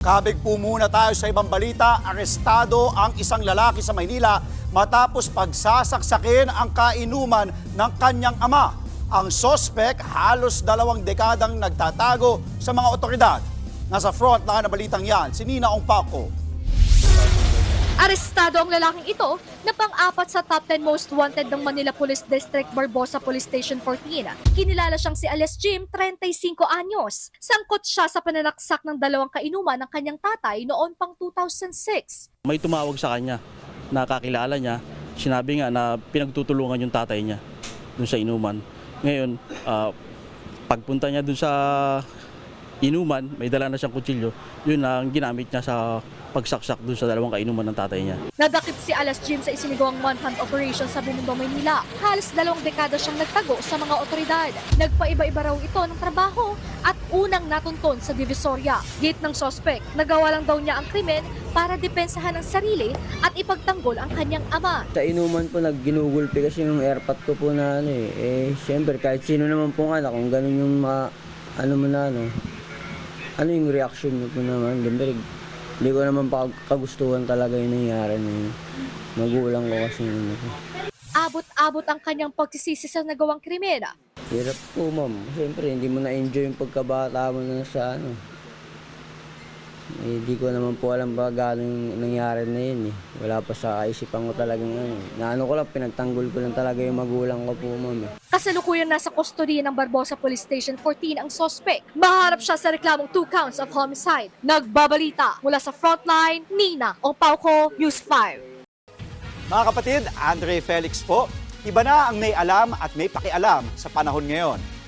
Kabig po muna tayo sa ibang balita. Arestado ang isang lalaki sa Maynila matapos pagsasaksakin ang kainuman ng kanyang ama. Ang sospek halos dalawang dekadang nagtatago sa mga otoridad. Nasa front na ng balitang yan, si Nina Ongpaco. Arestado ang lalaking ito na pang-apat sa top 10 most wanted ng Manila Police District Barbosa Police Station 14. Kinilala siyang si Alias Jim, 35 anyos. Sangkot siya sa pananaksak ng dalawang kainuman ng kanyang tatay noon pang 2006. May tumawag sa kanya, nakakilala niya, sinabi nga na pinagtutulungan yung tatay niya dun sa inuman. Ngayon, ah, pagpunta niya dun sa inuman, may dala na siyang kutsilyo, yun ang ginamit niya sa pagsaksak dun sa dalawang kainuman ng tatay niya. Nadakip si Alias Jim sa isinigawang manhunt operation sa Binondo, Maynila. Halos dalawang dekada siyang nagtago sa mga otoridad. Nagpaiba-iba raw ito ng trabaho at unang natunton sa Divisoria. Gate ng sospek, nagawa lang daw niya ang krimen para depensahan ang sarili at ipagtanggol ang kanyang ama. Sa inuman po, nagginugulpi kasi yung airpot ko po na ano eh. Eh, syempre, kahit sino naman pong anak, kung ganun yung ma, ano mo na ano, ano yung reaction mo po naman, siyempre, hindi ko naman kagustuhan talaga yung nangyari ng magulang ko kasi po. Abot-abot ang kanyang pagsisisi sa nagawang krimen. Hirap po, ma'am. Siyempre, hindi mo na-enjoy yung pagkabata mo na sa ano. Eh, di ko naman po alam ba gano'n yung nangyari na yun eh. Wala pa sa kaisipan ko talagang ano. Naano ko lang, pinagtanggol ko lang talaga yung magulang ko po, ma'am. eh. Kasalukuyan nasa kustodiya ng Barbosa Police Station 14 ang sospek. Maharap siya sa reklamong two counts of homicide. Nagbabalita mula sa frontline, Nina Opauco, News 5. Mga kapatid, Andre Felix po. Iba na ang may alam at may pakialam sa panahon ngayon.